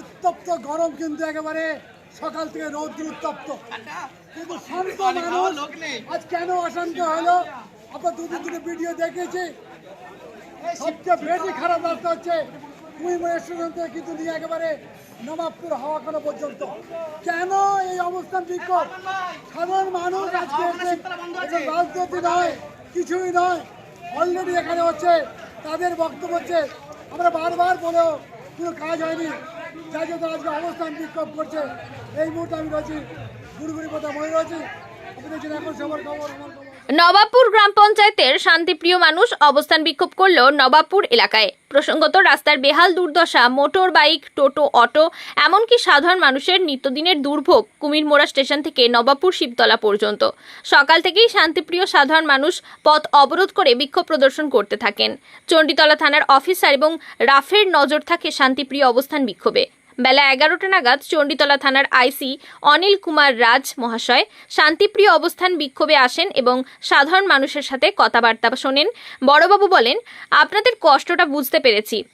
উত্তপ্ত গরম কিন্তু একেবারে সকাল থেকে রৌদ্র উত্তপ্ত। কিন্তু শান্ত মানুষ আজ কেন অশান্ত হলো? আপনার দুদিন দুটো ভিডিও দেখেছি। সবচেয়ে বেশি খারাপ রাস্তা হচ্ছে কুইম রেস্টুরেন্ট কিন্তু নিয়ে একেবারে নবাবপুর হাওয়াখানা পর্যন্ত? কেন এই অবস্থান বিক্ষোভ? সাধারণ মানুষ আজকে রাজনীতি নয়, কিছুই নয় অলরেডি এখানে হচ্ছে, তাদের বক্তব্য হচ্ছে, আমরা বারবার বলেও কোনো কাজ হয়নি। যাই জন্য আজকে অবস্থান বিক্ষোভ করছে। এই মুহূর্তে আমি রয়েছি, গুড়গুড়ি কথা মনে রয়েছি। আপনি এখন সবার খবর, আমার খবর। নবাবপুর গ্রাম পঞ্চায়েতের শান্তিপ্রিয় মানুষ অবস্থান বিক্ষোভ করল নবাবপুর এলাকায়। প্রসঙ্গত, রাস্তার বেহাল দুর্দশা, মোটর, বাইক, টোটো, অটো, এমনকি সাধারণ মানুষের নিত্যদিনের দুর্ভোগ কুমিরমোড়া স্টেশন থেকে নবাবপুর শিবতলা পর্যন্ত। সকাল থেকেই শান্তিপ্রিয় সাধারণ মানুষ পথ অবরোধ করে বিক্ষোভ প্রদর্শন করতে থাকেন। চণ্ডীতলা থানার অফিসার এবং রাফের নজর থাকে শান্তিপ্রিয় অবস্থান বিক্ষোভে। বেলা এগারোটা নাগাদ চণ্ডীতলা থানার আইসি অনিল কুমার রাজ মহাশয় শান্তিপ্রিয় অবস্থান বিক্ষোভে আসেন এবং সাধারণ মানুষের সাথে কথাবার্তা শোনেন। বড়বাবু বলেন, আপনাদের কষ্টটা বুঝতে পেরেছি।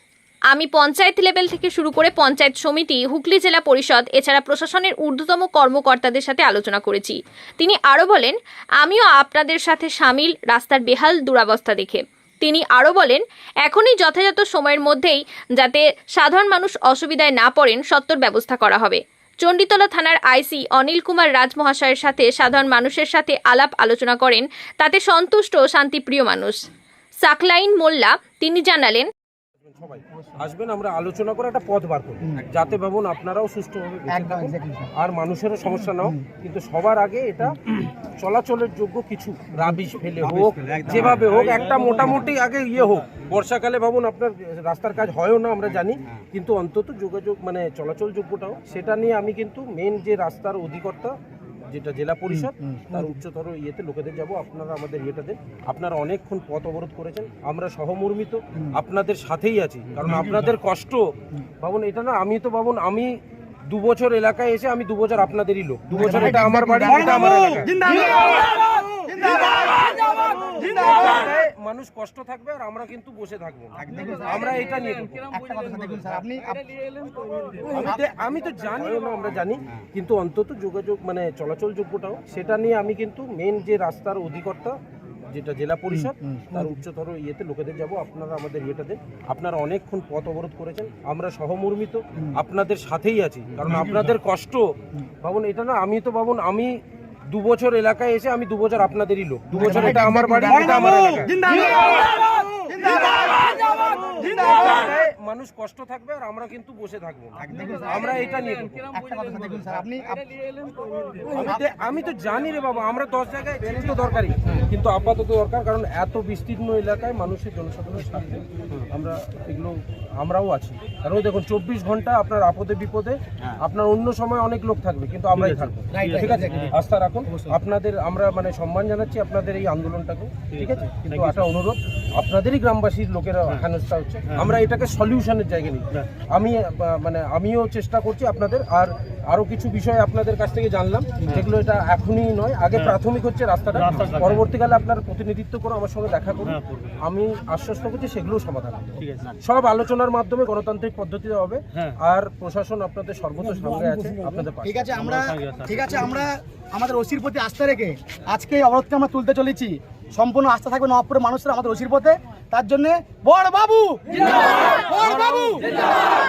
আমি পঞ্চায়েত লেভেল থেকে শুরু করে পঞ্চায়েত সমিতি, হুগলি জেলা পরিষদ, এছাড়া প্রশাসনের ঊর্ধ্বতম কর্মকর্তাদের সাথে আলোচনা করেছি। তিনি আরও বলেন, আমিও আপনাদের সাথে সামিল রাস্তার বেহাল দুরাবস্থা দেখে। তিনি আরও বলেন এখনই যথাযথ সময়ের মধ্যেই যাতে সাধারণ মানুষ অসুবিধায় না পড়েন সত্তর ব্যবস্থা করা হবে। চণ্ডীতলা থানার আইসি অনিল কুমার রাজ মহাশয়ের সাথে সাধারণ মানুষের সাথে আলাপ আলোচনা করেন তাতে সন্তুষ্ট ও শান্তিপ্রিয় মানুষ। সাকলাইন মোল্লা তিনি জানালেন সবাই আসবেন আমরা আলোচনা করে একটা পথ বার করি যাতে ভাবুন আপনারাও থাকুন আর মানুষেরও সমস্যা নাও কিন্তু সবার আগে এটা চলাচলের যোগ্য কিছু রাবিশ ফেলে হোক যেভাবে হোক একটা মোটামুটি আগে ইয়ে হোক। বর্ষাকালে ভাবুন আপনার রাস্তার কাজ হয়ও না আমরা জানি। কিন্তু অন্তত যোগাযোগ মানে চলাচল যোগ্যটাও সেটা নিয়ে আমি কিন্তু মেন যে রাস্তার অধিকর্তা যেটা জেলা পরিষদ তার উচ্চতর ইয়েতে লোকেদের যাব। আপনারা আমাদের ইয়েটা দেন। আপনারা অনেকক্ষণ পথ অবরোধ করেছেন। আমরা সহমর্মিত। আপনাদের সাথেই আছি। কারণ আপনাদের কষ্ট। ভাবুন এটা না আমি তো ভাবুন আমি দু বছর এলাকায় এসে আমি দু বছর আপনাদেরই লোক। দু বছর এটা আমার বাড়ি এটা আমার মানুষ কষ্ট থাকবে আর আমরা কিন্তু বসে থাকব। আমরা এটা নিয়ে আমি তো- আমি তো জানি না আমরা জানি কিন্তু অন্তত যোগাযোগ মানে চলাচল যোগ্যটাও সেটা নিয়ে আমি কিন্তু মেন যে রাস্তার অধিকর্তা যেটা জেলা পরিষদ তার উচ্চতর ইয়েতে লোকেদের যাব আপনারা আমাদের ইয়েটাতে আপনারা অনেকক্ষণ পথ অবরোধ করেছেন আমরা সহমর্মিত আপনাদের সাথেই আছি কারণ আপনাদের কষ্ট। ভাবুন এটা না আমি তো ভাবুন আমি দু বছর এলাকায় এসে আমি দু বছর আপনাদেরই লোক। দু বছর এটা আমার বাড়ি এটা আমার এলাকা। মানুষ কষ্ট থাকবে আর আমরা কিন্তু বসে থাকব। আমরা এটা নিয়ে আমি তো- জানি রে বাবা আমরা দশ জায়গায় ট্রেন তো দরকারি কিন্তু আপাতত দরকার কারণ এত বিস্তীর্ণ এলাকায় মানুষের জনসাধারণের স্বার্থে আমরা এগুলো আমরাও আছি। কারণ দেখুন চব্বিশ ঘণ্টা আপনার আপদে বিপদে আপনার অন্য সময় অনেক লোক থাকবে কিন্তু আমরাই থাকব। ঠিক আছে? আস্থা রাখুন। আপনাদের আমরা মানে সম্মান জানাচ্ছি আপনাদের এই আন্দোলনটাকে। ঠিক আছে? কিন্তু একটা অনুরোধ আপনাদেরই গ্রামবাসীর লোকেরা হেনস্থা হচ্ছে। আমরা এটাকে সলিউশনের জায়গা নেই। আমি মানে আমিও চেষ্টা করছি আপনাদের আর আরও কিছু বিষয় আপনাদের কাছ থেকে জানলাম। যেগুলো এটা এখনই নয় আগে প্রাথমিক হচ্ছে রাস্তাটা। পরবর্তীকালে আপনার প্রতিনিধিত্ব করে আমার সঙ্গে দেখা করুন। আমি আশ্বস্ত করছি সেগুলো সমাধান হবে। সব আলোচনার মাধ্যমে গণতান্ত্রিক পদ্ধতিতে হবে। আর প্রশাসন আপনাদের সর্বত সঙ্গে আছে আপনাদের ঠিক আছে আমরা ঠিক আছে আমরা আমাদের ওসির প্রতি আস্থা রেখে আজকে এই অবরোধকে আমরা তুলতে চলেছি। সম্পূর্ণ আস্থা থাকবে নবাবপুরের মানুষরা আমাদের ওসির পথে। তার জন্য বড় বাবু। বড় বাবু।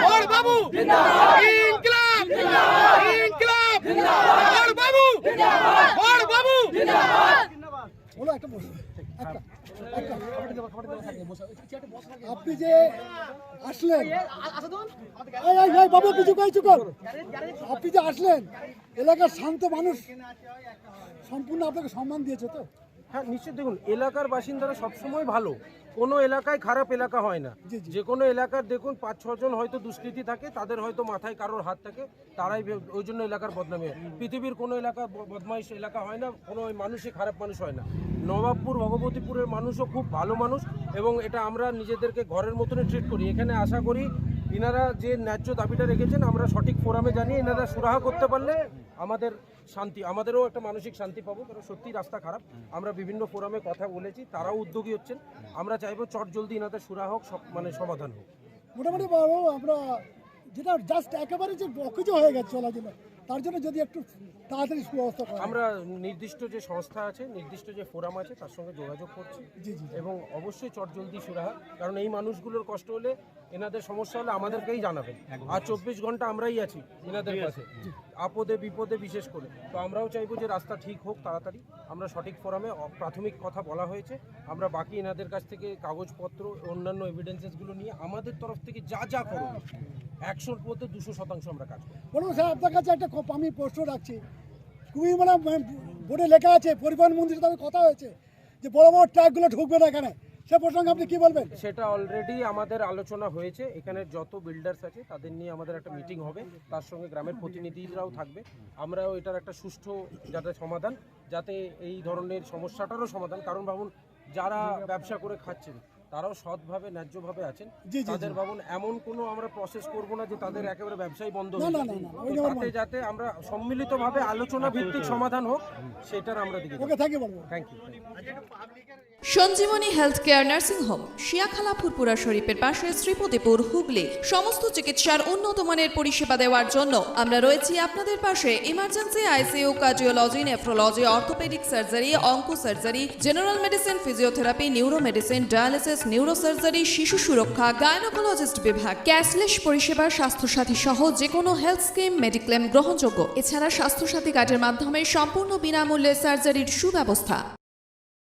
বড় বাবু। ইনকিলাব। ইনকিলাব। বড় বাবু। বড় বাবু। বলো একটা বসো। একটা একটা। আপনি যে আসলেন। এই, এই, এই, বাবু কিছু কিছু কর। আপনি যে আসলেন এলাকার শান্ত মানুষ। সম্পূর্ণ আপনাকে সম্মান দিয়েছে তো। হ্যাঁ নিশ্চয়ই দেখুন এলাকার বাসিন্দারা সবসময় ভালো। কোনো এলাকায় খারাপ এলাকা হয় না। যে কোনো এলাকার দেখুন পাঁচ ছজন হয়তো দুষ্কৃতি থাকে তাদের হয়তো মাথায় কারোর হাত থাকে তারাই ওই জন্য এলাকার বদনামি হয়। পৃথিবীর কোনো এলাকা বদমাইশ এলাকা হয় না কোনো ওই মানুষই খারাপ মানুষ হয় না। নবাবপুর ভগবতীপুরের মানুষও খুব ভালো মানুষ এবং এটা আমরা নিজেদেরকে ঘরের মতনই ট্রিট করি। এখানে আশা করি ইনারা যে ন্যায্য দাবিটা রেখেছেন, আমরা সঠিক ফোরামে জানিয়ে এনারা সুরাহা করতে পারলে আমাদের শান্তি, আমাদেরও একটা মানসিক শান্তি পাবো। কারণ সত্যি রাস্তা খারাপ। আমরা বিভিন্ন ফোরামে কথা বলেছি, তারাও উদ্যোগী হচ্ছেন। আমরা চাইব চট জলদি এনাদের সুরাহা হোক মানে সমাধান হোক। মোটামুটি বাবু, আমরা যেটা জাস্ট একেবারে যে অকেজ হয়ে গেছে চলাচল তার জন্য যদি একটু তাড়াতাড়ি সুব্যবস্থা করা আমরা নির্দিষ্ট যে সংস্থা আছে নির্দিষ্ট যে ফোরাম আছে তার সঙ্গে যোগাযোগ করছি। জি জি এবং অবশ্যই চট জলদি সুরাহা কারণ এই মানুষগুলোর কষ্ট হলে এনাদের সমস্যা হলে আমাদেরকেই জানাবেন। আর চব্বিশ ঘণ্টা আমরাই আছি এনাদের কাছে আপদে বিপদে বিশেষ করে। তো আমরাও চাইব যে রাস্তা ঠিক হোক তাড়াতাড়ি। আমরা সঠিক ফোরামে অ- প্রাথমিক কথা বলা হয়েছে। আমরা বাকি এনাদের কাছ থেকে কাগজপত্র অন্যান্য এভিডেন্সেসগুলো নিয়ে আমাদের তরফ থেকে যা যা করব একশোর মধ্যে দুশো শতাংশ আমরা কাজ করব। বলুন স্যার আপনার কাছে একটা কপ- আমি প্রশ্ন রাখছি। খুবই মানে বোর্ডে লেখা আছে, পরিবহন মন্ত্রীর সাথে কথা হয়েছে যে বড় বড় ট্রাকগুলো ঢুকবে না এখানে। সে প্রসঙ্গে আপনি কি বলবেন? সেটা অলরেডি আমাদের আলোচনা হয়েছে। এখানে যত বিল্ডার্স আছে, তাদের নিয়ে আমাদের একটা মিটিং হবে। তার সঙ্গে গ্রামের প্রতিনিধিরাও থাকবে। আমরাও এটার একটা সুষ্ঠু যাতে সমাধান, যাতে এই ধরনের সমস্যাটারও সমাধান। কারণ ভাবুন, যারা ব্যবসা করে খাচ্ছেন তারাও সৎভাবে ন্যায্যভাবে আছেন। তাদের ভাবুন এমন কোনো আমরা প্রসেস করব না যে তাদের একেবারে ব্যবসায় বন্ধ হয়ে তাতে যাতে আমরা সম্মিলিতভাবে আলোচনা ভিত্তিক সমাধান হোক সেটার আমরা দিকে থ্যাংক ইউ বলব thank you Sanjeevani health care nursing home Shiakhala Furfura শরীফের পাশে শ্রীপতিপুর হুগলি। সমস্ত চিকিৎসার উন্নত মানের পরিষেবা দেওয়ার জন্য আমরা রয়েছি আপনাদের পাশে। Emergency ICU cardiology nephrology orthopaedic surgery onco surgery general medicine physiotherapy neuro medicine dialysis neuro surgery শিশু সুরক্ষা গায়নোকোলজিস্ট বিভাগ ক্যাশলেস পরিষেবা স্বাস্থ্যসাথী সহ যে কোনো হেলথ স্কিম মেডিক্লেম গ্রহণযোগ্য এছাড়া স্বাস্থ্যসাথী কার্ডের মাধ্যমে সম্পূর্ণ বিনামূল্যে সার্জারির সুব্যবস্থা।